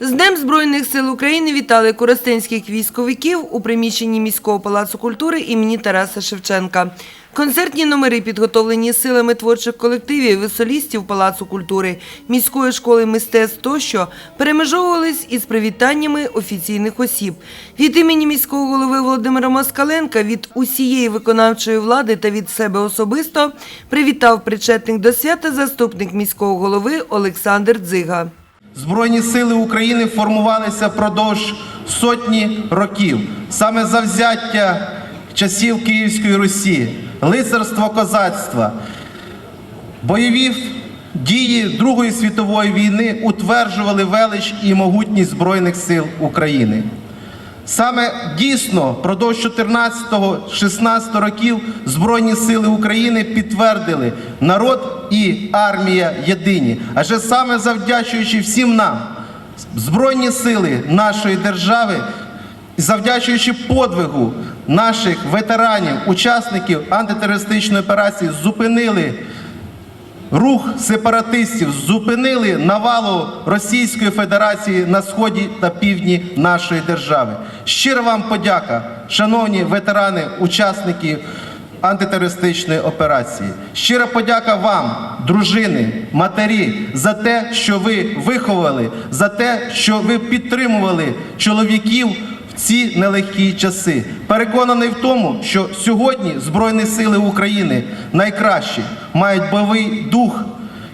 З Днем Збройних сил України вітали коростенських військовиків у приміщенні міського палацу культури імені Тараса Шевченка. Концертні номери, підготовлені силами творчих колективів і солістів Палацу культури, міської школи мистецтв тощо, перемежовувались із привітаннями офіційних осіб. Від імені міського голови Володимира Москаленка, від усієї виконавчої влади та від себе особисто привітав причетник до свята заступник міського голови Олександр Дзига. Збройні сили України формувалися впродовж сотні років. Саме завзяття часів Київської Русі, лицарство козацтва, бойові дії Другої світової війни утверджували велич і могутність Збройних сил України. Саме дійсно впродовж 14-16 років Збройні сили України підтвердили народ і армія єдині. Адже саме завдячуючи всім нам, Збройні сили нашої держави, завдячуючи подвигу наших ветеранів, учасників антитерористичної операції, зупинили рух сепаратистів зупинили навалу Російської Федерації на сході та півдні нашої держави. Щира вам подяка, шановні ветерани, учасники антитерористичної операції. Щира подяка вам, дружини, матері, за те, що ви виховали, за те, що ви підтримували чоловіків ці нелегкі часи. Переконаний в тому, що сьогодні Збройні Сили України найкращі мають бойовий дух,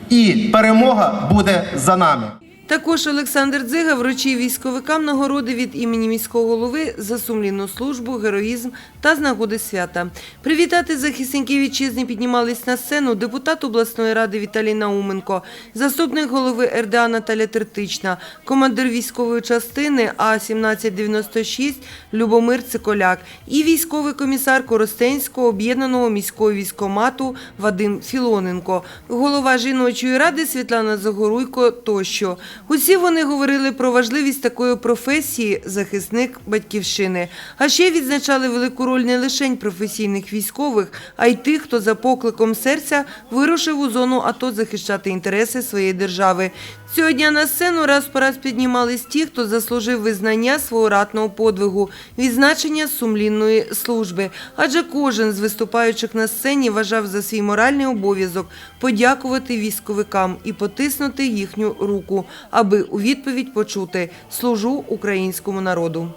і перемога буде за нами. Також Олександр Дзига вручив військовикам нагороди від імені міського голови за сумлінну службу, героїзм та з нагоди свята. Привітати захисників вітчизни піднімались на сцену депутат обласної ради Віталій Науменко, заступник голови РДА Наталя Тертична, командир військової частини А-1796 Любомир Циколяк і військовий комісар Коростенського об'єднаного міського військомату Вадим Філоненко, голова жіночої ради Світлана Загоруйко тощо. Усі вони говорили про важливість такої професії захисник батьківщини. А ще відзначали велику роль не лише професійних військових, а й тих, хто за покликом серця вирушив у зону АТО захищати інтереси своєї держави. Цього дня на сцену раз по раз піднімались ті, хто заслужив визнання свого ратного подвигу, відзначення сумлінної служби. Адже кожен з виступаючих на сцені вважав за свій моральний обов'язок подякувати військовикам і потиснути їхню руку, аби у відповідь почути «Служу українському народу».